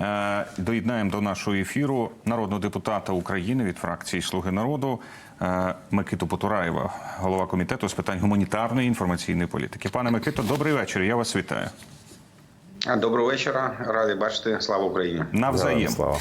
Е, Доєднаємо до нашого ефіру народного депутата України від фракції Слуги народу е, Микиту Потураєва, голова комітету з питань гуманітарної інформаційної політики. Пане Микито, добрий вечір. Я вас вітаю. Доброго вечора, радий бачити. Слава Україні. Навзаєм. Слава.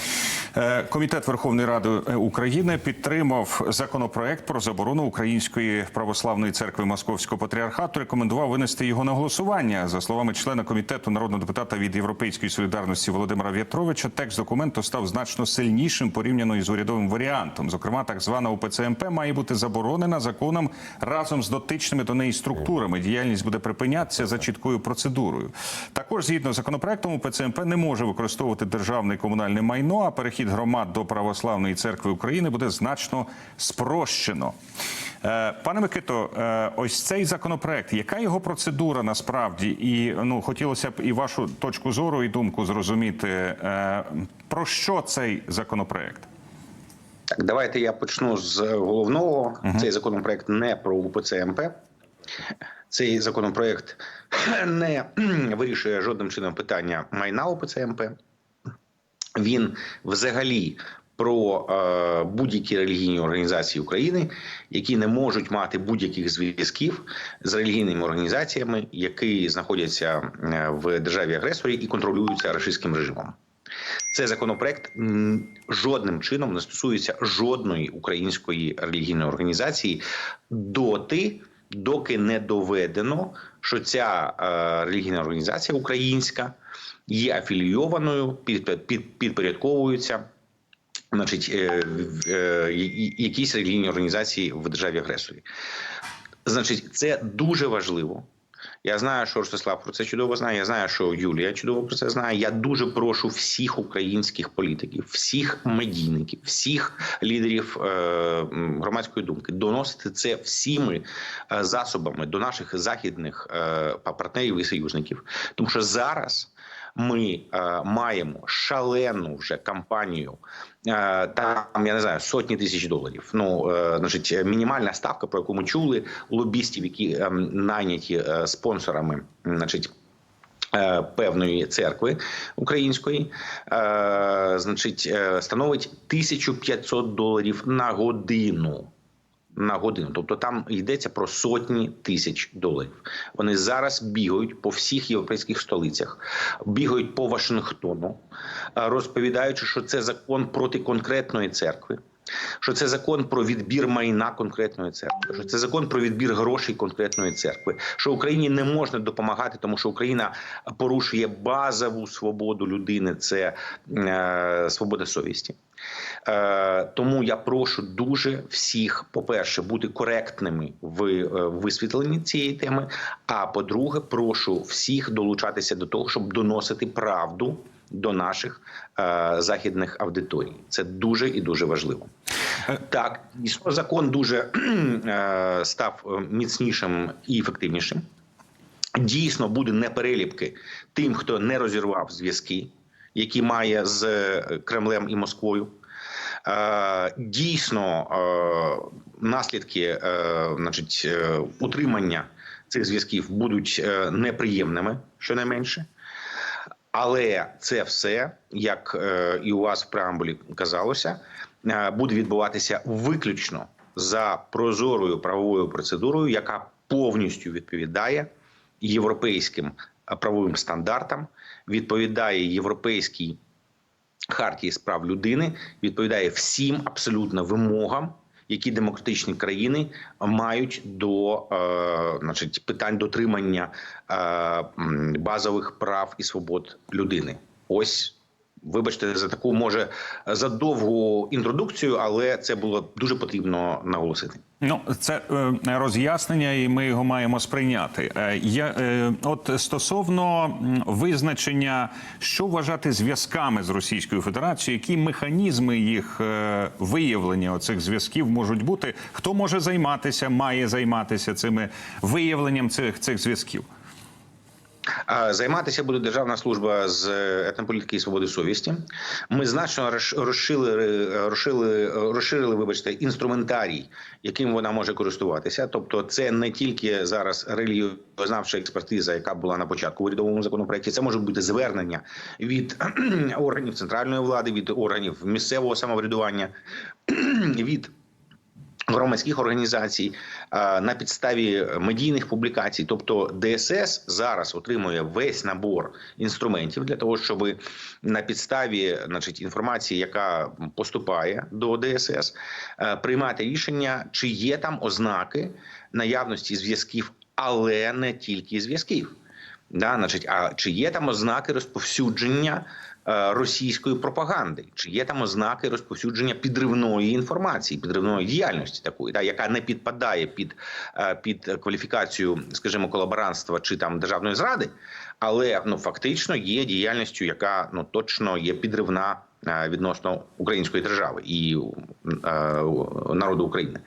Е, Комітет Верховної Ради України підтримав законопроект про заборону Української православної церкви Московського патріархату. Рекомендував винести його на голосування. За словами члена комітету народного депутата від Європейської солідарності Володимира В'ятровича, текст документу став значно сильнішим порівняно із урядовим варіантом. Зокрема, так звана УПЦМП має бути заборонена законом разом з дотичними до неї структурами. Діяльність буде припинятися за чіткою процедурою. Також згідно з законопроектом УПЦМП не може використовувати державне і комунальне майно, а перехід громад до православної церкви України буде значно спрощено. Е, Пане Микито, е, ось цей законопроект, яка його процедура насправді? І ну хотілося б і вашу точку зору і думку зрозуміти е, про що цей законопроект? Так, давайте я почну з головного. Цей законопроект не про УПЦ МП. Цей законопроект не вирішує жодним чином питання майна УПЦ МП. Він взагалі про е, будь-які релігійні організації України, які не можуть мати будь-яких зв'язків з релігійними організаціями, які знаходяться е, в державі агресорі і контролюються рашистським режимом. Цей законопроект жодним чином не стосується жодної української релігійної організації доти, доки не доведено, що ця е, релігійна організація українська є афілійованою, під, під, підпорядковується. Значить, е, е, якісь релігійні організації в державі агресорі. Значить, це дуже важливо. Я знаю, що Ростислав про це чудово знає. Я знаю, що Юлія чудово про це знає. Я дуже прошу всіх українських політиків, всіх медійників, всіх лідерів е, громадської думки доносити це всіми е, засобами до наших західних е, партнерів і союзників, тому що зараз. Ми е, маємо шалену вже кампанію, там я не знаю сотні тисяч доларів. Ну е, значить, мінімальна ставка, про яку ми чули, лобістів, які найняті е, спонсорами, значить. е, Певної церкви української, значить, становить 1500 доларів на годину. На годину, тобто там йдеться про сотні тисяч доларів. Вони зараз бігають по всіх європейських столицях, бігають по Вашингтону, е, розповідаючи, що це закон проти конкретної церкви. Що це закон про відбір майна конкретної церкви, що це закон про відбір грошей конкретної церкви, що Україні не можна допомагати, тому що Україна порушує базову свободу людини, це е, свобода совісті. Е, тому я прошу дуже всіх, по-перше, бути коректними в е, висвітленні цієї теми. А по-друге, прошу всіх долучатися до того, щоб доносити правду до наших е, західних аудиторій. Це дуже і дуже важливо. Так, дійсно, закон дуже е, став міцнішим і ефективнішим. Дійсно буде непереліпки тим, хто не розірвав зв'язки, які має з Кремлем і Москвою. Е, Дійсно, е, наслідки е, значить, утримання цих зв'язків будуть неприємними, щонайменше. Але це все, як і у вас в преамбулі казалося, буде відбуватися виключно за прозорою правовою процедурою, яка повністю відповідає європейським правовим стандартам, відповідає європейській хартії з прав людини, відповідає всім абсолютно вимогам. Які демократичні країни мають до е, значить, питань дотримання е, базових прав і свобод людини? Ось, вибачте, за таку може за довгу інтродукцію, але це було дуже потрібно наголосити. Ну, це е, роз'яснення, і ми його маємо сприйняти. Е, я е, от стосовно визначення, що вважати зв'язками з Російською Федерацією, які механізми їх е, виявлення оцих зв'язків можуть бути? Хто може займатися, має займатися цими виявленням цих цих зв'язків? Займатися буде Державна служба з етнополітики і свободи совісті. Ми значно розш- розширили, розширили, розширили вибачте, інструментарій, яким вона може користуватися. Тобто, це не тільки зараз релігіознавча експертиза, яка була на початку в урядовому законопроекті. Це може бути звернення від органів центральної влади, від органів місцевого самоврядування, від громадських організацій е, на підставі медійних публікацій. Тобто ДСС зараз отримує весь набор інструментів для того, щоб на підставі значить, інформації, яка поступає до ДСС, е, приймати рішення, чи є там ознаки наявності зв'язків, але не тільки зв'язків. Да, значить, а чи є там ознаки розповсюдження е, російської пропаганди? Чи є там ознаки розповсюдження підривної інформації, підривної діяльності такої, да, яка не підпадає під, е, під кваліфікацію, скажімо, колаборантства чи там державної зради, але ну фактично є діяльністю, яка ну точно є підривна відносно української держави і е, народу України.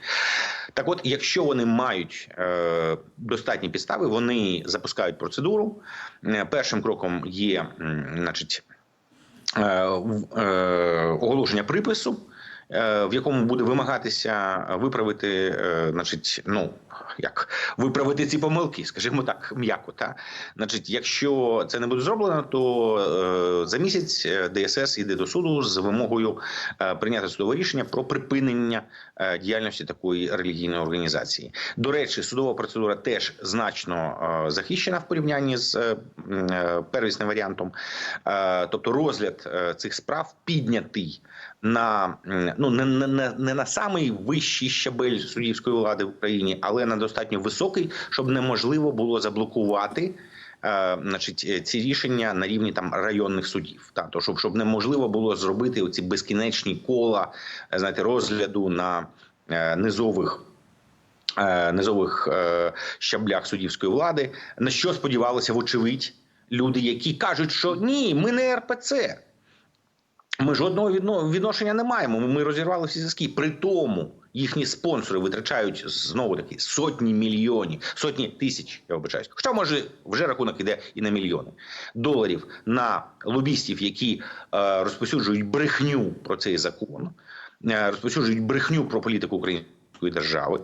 Так, от, якщо вони мають е, достатні підстави, вони запускають процедуру. Е, Першим кроком є, значить, е, е, оголошення припису, е, в якому буде вимагатися виправити, е, значить, ну як виправити ці помилки, скажімо так, м'яко. Та значить, якщо це не буде зроблено, то е, за місяць е, ДСС йде до суду з вимогою е, прийняти судове рішення про припинення е, діяльності такої релігійної організації. До речі, судова процедура теж значно е, захищена в порівнянні з е, е, первісним варіантом. Е, Тобто розгляд е, цих справ піднятий на ну не, не, не, на самий вищий щабель суддівської влади в Україні, але на достатньо високий, щоб неможливо було заблокувати. е, Значить, е, ці рішення на рівні там районних судів, та то щоб, щоб неможливо було зробити оці безкінечні кола, е, знаєте, розгляду на е, низових е, низових е, щаблях суддівської влади, на що сподівалися, вочевидь, люди, які кажуть, що ні, ми не РПЦ. Ми жодного відношення не маємо. Ми розірвали всі зв'язки. При тому їхні спонсори витрачають знову таки сотні мільйонів, сотні тисяч, я вибачаюсь. Хоча може вже рахунок іде і на мільйони доларів на лобістів, які е, розповсюджують брехню про цей закон, е, розповсюджують брехню про політику української держави,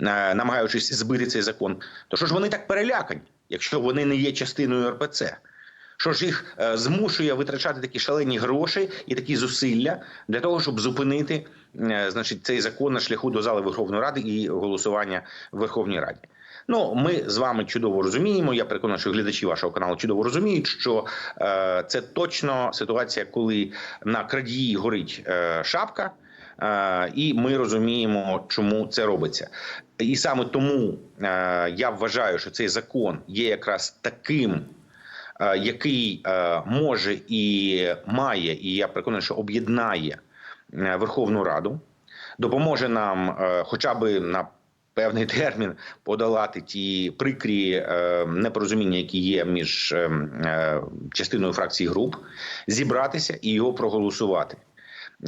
е, намагаючись збити цей закон. То що ж вони так перелякані, якщо вони не є частиною РПЦ? Що ж їх е, змушує витрачати такі шалені гроші і такі зусилля для того, щоб зупинити е, значить, цей закон на шляху до зали Верховної Ради і голосування в Верховній Раді. Ну, ми з вами чудово розуміємо. Я переконаний, що глядачі вашого каналу чудово розуміють, що е, це точно ситуація, коли на крадії горить е, шапка. Е, І ми розуміємо, чому це робиться, і саме тому е, я вважаю, що цей закон є якраз таким який е, може і має, і я переконаний, що об'єднає е, Верховну Раду, допоможе нам, е, хоча б на певний термін, подолати ті прикрі е, непорозуміння, які є між е, е, частиною фракцій груп, зібратися і його проголосувати.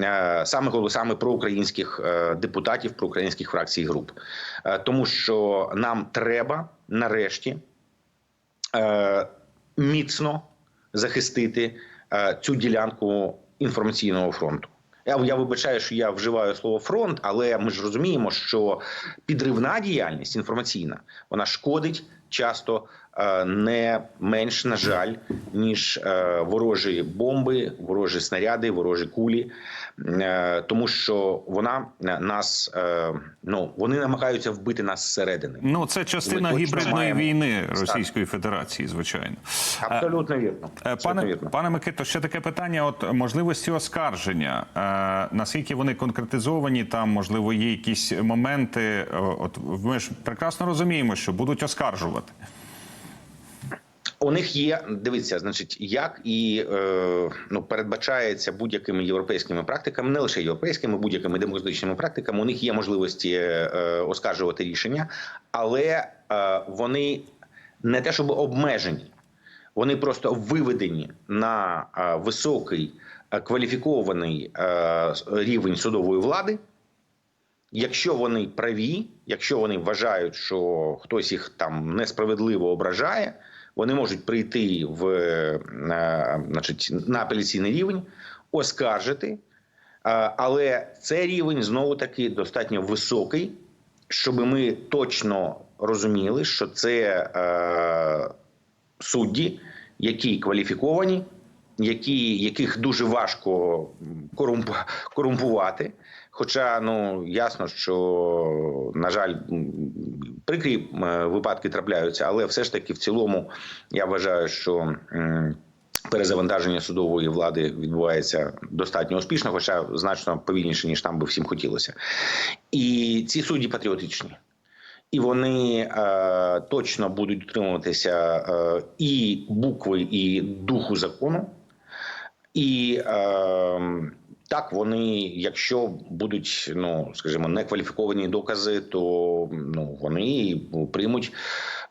Е, Саме голосами проукраїнських е, депутатів, проукраїнських фракцій груп, Е, тому що нам треба нарешті е, міцно захистити е, цю ділянку інформаційного фронту. Я, я вибачаю, що я вживаю слово фронт, але ми ж розуміємо, що підривна діяльність інформаційна вона шкодить часто не менш на жаль, ніж е, ворожі бомби, ворожі снаряди, ворожі кулі, Е, тому що вона е, нас е, ну вони намагаються вбити нас зсередини. Ну, це частина гібридної маємо війни. Російської Федерації, звичайно. Абсолютно вірно. Е, Пане, вірно. пане Микито, ще таке питання: от можливості оскарження. Е, наскільки вони конкретизовані? Там можливо є якісь моменти. е, От ми ж прекрасно розуміємо, що будуть оскаржувати. У них є дивіться, значить, як і е, ну передбачається будь-якими європейськими практиками, не лише європейськими, будь-якими демократичними практиками. У них є можливості е, оскаржувати рішення, але е, вони не те, щоб обмежені, вони просто виведені на е, високий е, кваліфікований е, рівень судової влади. Якщо вони праві, якщо вони вважають, що хтось їх там несправедливо ображає, вони можуть прийти в е, значить, на апеляційний рівень, оскаржити. Е, Але цей рівень знову таки достатньо високий, щоб ми точно розуміли, що це е, судді, які кваліфіковані, які, яких дуже важко корумпувати. Хоча ну ясно, що на жаль, прикрі випадки трапляються, але все ж таки в цілому я вважаю, що перезавантаження судової влади відбувається достатньо успішно, хоча значно повільніше ніж нам би всім хотілося. І ці судді патріотичні. І вони е, точно будуть дотримуватися е, і букви, і духу закону. І е, так вони, якщо будуть, ну скажімо, некваліфіковані докази, то ну вони приймуть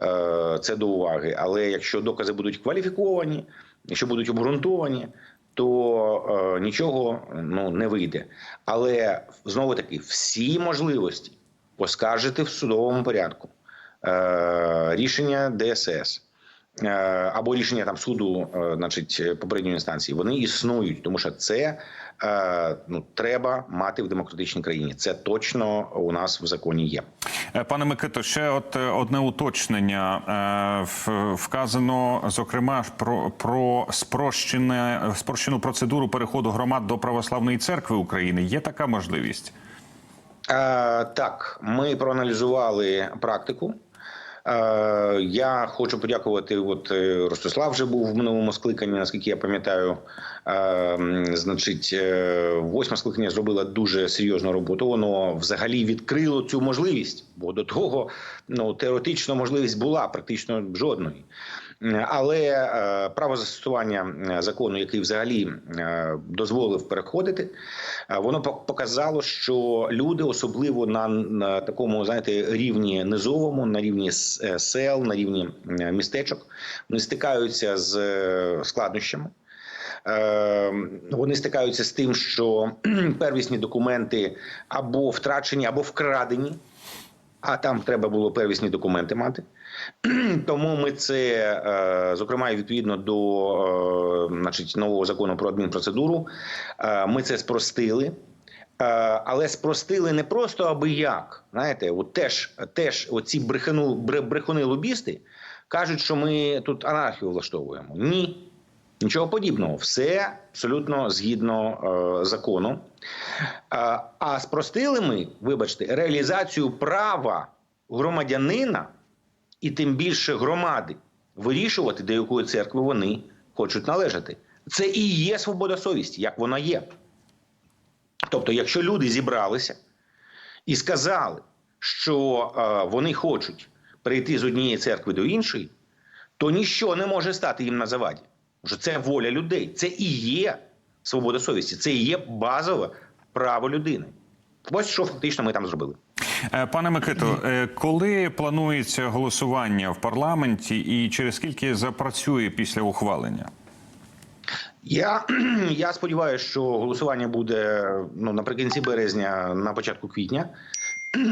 е, це до уваги. Але якщо докази будуть кваліфіковані, якщо будуть обґрунтовані, то е, нічого ну не вийде. Але знову таки всі можливості оскаржити в судовому порядку е, рішення ДСС. Е, Або рішення там суду, е, значить, попередньої інстанції, вони існують, тому що це е, ну треба мати в демократичній країні. Це точно у нас в законі є. Пане Микито, ще от одне уточнення. Вказано зокрема про, про спрощене спрощену процедуру переходу громад до православної церкви України. Є така можливість? Так, ми проаналізували практику. Е, я хочу подякувати. От е, Ростислав вже був в минулому скликанні, наскільки я пам'ятаю. Е, значить, восьме скликання зробило дуже серйозну роботу. Воно взагалі відкрило цю можливість, бо до того ну теоретично можливість була практично жодної. Але право застосування закону, який взагалі дозволив переходити, воно пок- показало, що люди, особливо на, такому знаєте рівні низовому, на рівні сел, на рівні е, містечок, вони стикаються з е, складнощами. Е, Вони стикаються з тим, що первісні документи або втрачені, або вкрадені. А там треба було первісні документи мати. Тому ми це, е, зокрема, відповідно до е, значить, нового закону про адмінпроцедуру, е, ми це спростили. Е, Але спростили не просто аби як. Знаєте, от теж, теж оці брехану, брехуни лобісти кажуть, що ми тут анархію влаштовуємо. Ні. Нічого подібного, все абсолютно згідно е, закону. А, а спростили ми, вибачте, реалізацію права громадянина і тим більше громади вирішувати, до якої церкви вони хочуть належати. Це і є свобода совісті, як вона є. Тобто, якщо люди зібралися і сказали, що е, вони хочуть перейти з однієї церкви до іншої, то ніщо не може стати їм на заваді. Що це воля людей, це і є свобода совісті, це і є базове право людини. Ось що фактично ми там зробили. Е, Пане Микито, е, коли планується голосування в парламенті і через скільки запрацює після ухвалення? Я, я сподіваюся, що голосування буде ну, наприкінці березня, на початку квітня.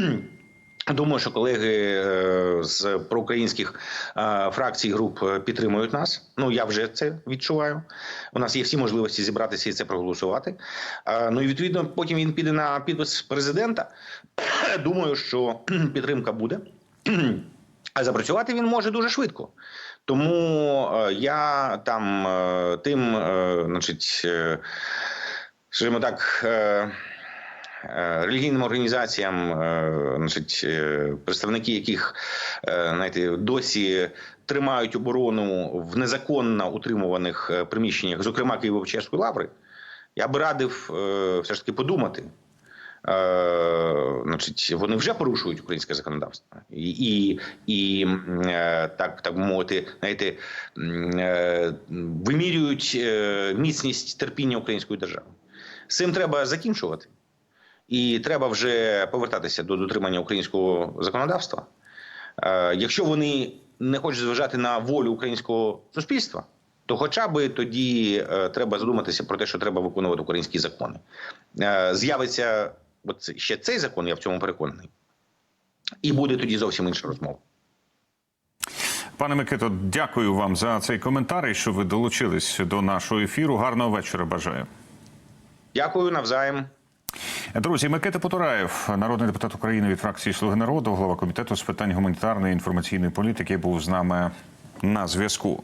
Думаю, що колеги е, з проукраїнських е, фракцій груп е, підтримують нас. Ну я вже це відчуваю. У нас є всі можливості зібратися і це проголосувати. Ну і відповідно потім він піде на підпис президента. Думаю, що підтримка буде. А запрацювати він може дуже швидко. Тому е, я там е, тим, е, значить, скажімо так. Релігійним організаціям, значить, представники яких знаєте, досі тримають оборону в незаконно утримуваних приміщеннях, зокрема Києво-Печерської лаври, я би радив все ж таки подумати. Е, значить, вони вже порушують українське законодавство, і, і, і е, так, так би мовити, знаєте, е, вимірюють міцність терпіння української держави. З цим треба закінчувати, і треба вже повертатися до дотримання українського законодавства. Якщо вони не хочуть зважати на волю українського суспільства, то хоча б тоді е, треба задуматися про те, що треба виконувати українські закони. Е, З'явиться от це- ще цей закон, я в цьому переконаний, і буде тоді зовсім інша розмова. Пане Микито, дякую вам за цей коментар і що ви долучились до нашого ефіру. Гарного вечора. Бажаю. Дякую навзаєм. Друзі, Микита Потураєв, народний депутат України від фракції Слуги народу, голова комітету з питань гуманітарної і інформаційної політики, був з нами на зв'язку.